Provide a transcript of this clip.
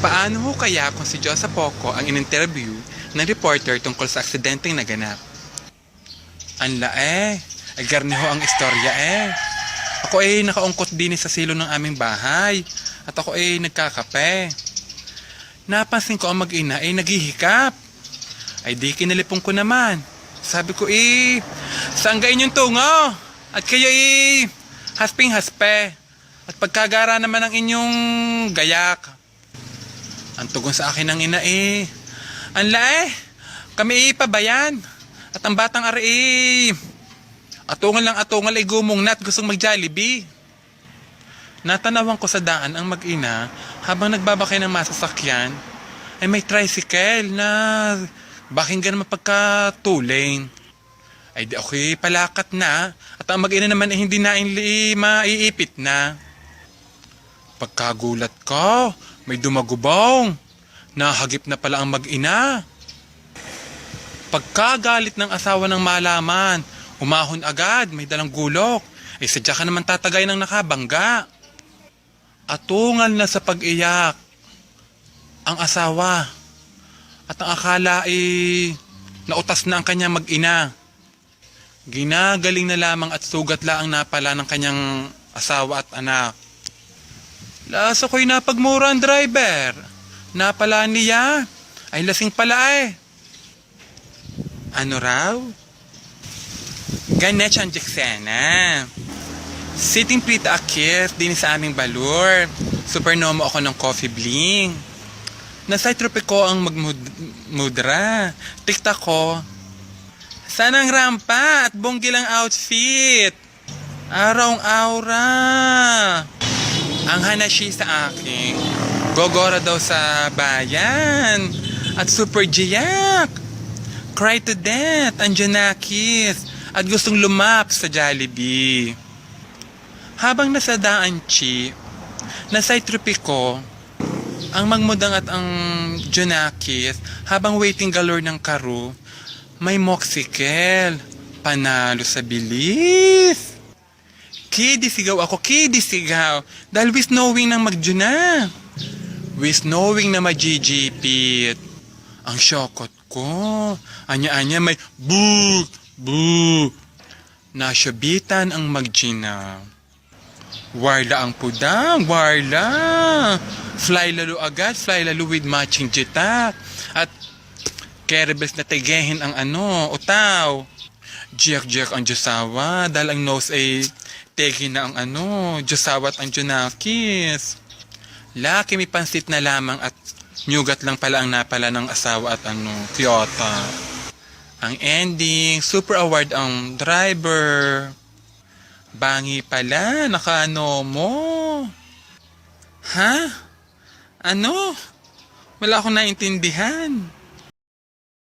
Paano ho kaya kung si Josa Poco ang in-interview ng reporter tungkol sa aksidenteng naganap? Anla eh, agar ho ang istorya eh. Ako ay nakaungkot din sa silo ng aming bahay at ako ay nagkakape. Napansin ko ang mag-ina ay naghihikap. Ay di kinalipong ko naman. Sabi ko eh, saan gayon yung tungo? At kayo eh, hasping-haspe. At pagkagara naman ang inyong gayak. Ang sa akin ng ina eh, anla eh, kami eh pabayan. At ang batang ari eh, atungal lang atungal ay gumong na at gustong mag-jollibee. Natanawan ko sa daan ang mag-ina habang nagbabakay ng masasakyan ay may tricycle na bakinggan naman pagka-two-lane. Ay di okay, palakat na. At ang mag-ina naman ay hindi na maiipit na. Pagkagulat ko, may dumagubong. Nahagip na pala ang mag-ina. Pagkagalit ng asawa ng malaman, umahon agad, may dalang gulok. Eh sadya ka naman tatagay ng nakabangga. Atungal na sa pag-iyak ang asawa. At ang akala ay nautas na ang kanyang mag-ina. Ginagaling na lamang at sugat lang ang napala ng kanyang asawa at anak. Laso ko'y napagmura ang driver. Napala niya. Ay lasing pala eh. Ano raw? Ganit siyang Jacksena. Sitting pretty akit din sa aming balur. Supernomo ako ng coffee bling. Nasa tropiko ang magmudra. Tikta ko. Sana ang rampa at bonggilang outfit. Araw aura. Ang hanashi sa akin. Gogora daw sa bayan. At super jiyak. Cry to death. Ang Janakis. At gustong lumap sa Jollibee. Habang nasa daan, Chi, nasa tropiko, ang magmudang at ang Junakis, habang waiting galore ng karo, may moxicle. Panalo sa bilis. Kidi sigaw ako, kidi sigaw. Dahil with knowing na magjuna. With knowing na majijipit. Ang syokot ko. Anya-anya may boo, boo. Nasyabitan ang magjina. Warla ang pudang, warla. Fly lalo agad, fly lalo with matching jitak. At kerebes na tegehin ang ano, utaw. Jiyak-jiyak ang Diyosawa dahil ang nose ay tegi na ang ano, Diyosawa at ang Junakis. Laki may pansit na lamang at nyugat lang pala ang napala ng asawa at ano, Kyoto. Ang ending, super award ang driver. Bangi pala, nakaano mo. Ha? Ano? Wala akong naintindihan.